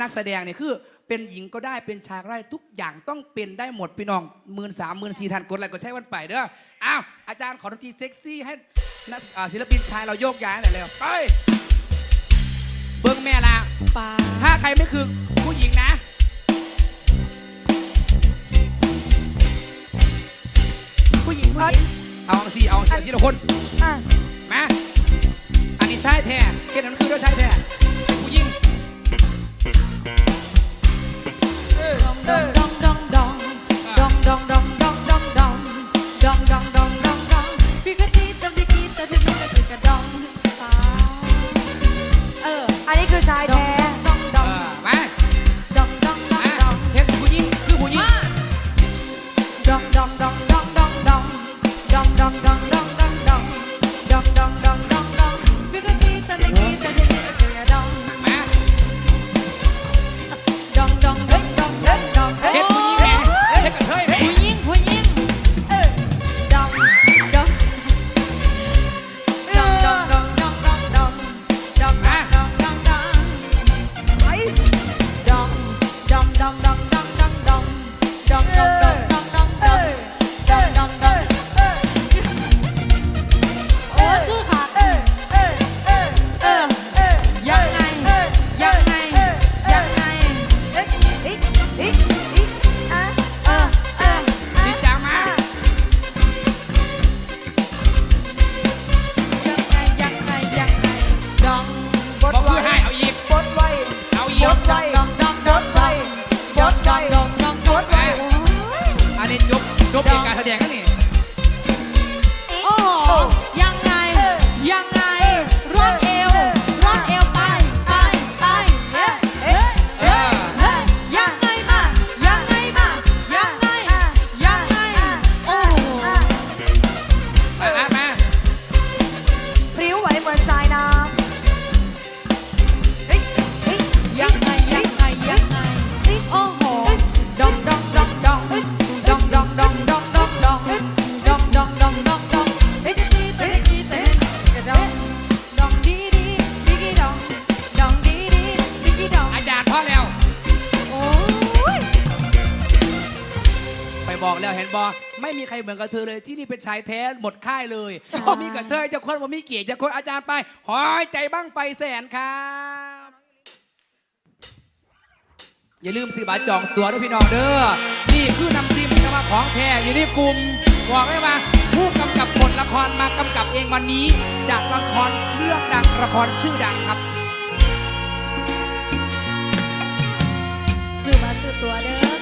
นักแสดงเนี่ยคือเป็นหญิงก็ได้เป็นชายก็ได้ทุกอย่างต้องเป็นได้หมดพี่น้องหมื่นสามหมื่นสี่ทันกดอะไรก็ใช้วันไปเด้ออ้าวอาจารย์ขอดนตรีเซ็กซี่ให้นักอ่าศิลปินชายเราโยกย้ายหน่อยเร็วไปเบิ้งแม่ละปาถ้าใครไม่คือผู้หญิงนะ ผู้หญิงผู้หญิงเอาอังสี่เอาอังสี่ทีละคนอะมาอันนี้ชายแท้เกณฑ์นั้นคือเจ้าชายแท้ ดองดองดองดองดอง บอกแล้วเห็นบอกไม่มีใครเหมือนกับเธอเลยที่นี่เป็นชายแท้หมดค่ายเลยบ่มีกับเธอจะคนว่ามีเกียรติจะคนอาจารย์ไปหอยใจบ้างไปแสนครับอย่าลืมสิบาทจองตั๋วด้วยพี่น้องเด้อนี่คือนำจิ้มจะมาของแท้อยู่ที่กลุ่มบอกได้ว่าผู้กำกับบทละครมากำกับเองวันนี้ จากละครเรื่องดังละครชื่อดังครับซื้อมาซื้อตัวเด้อ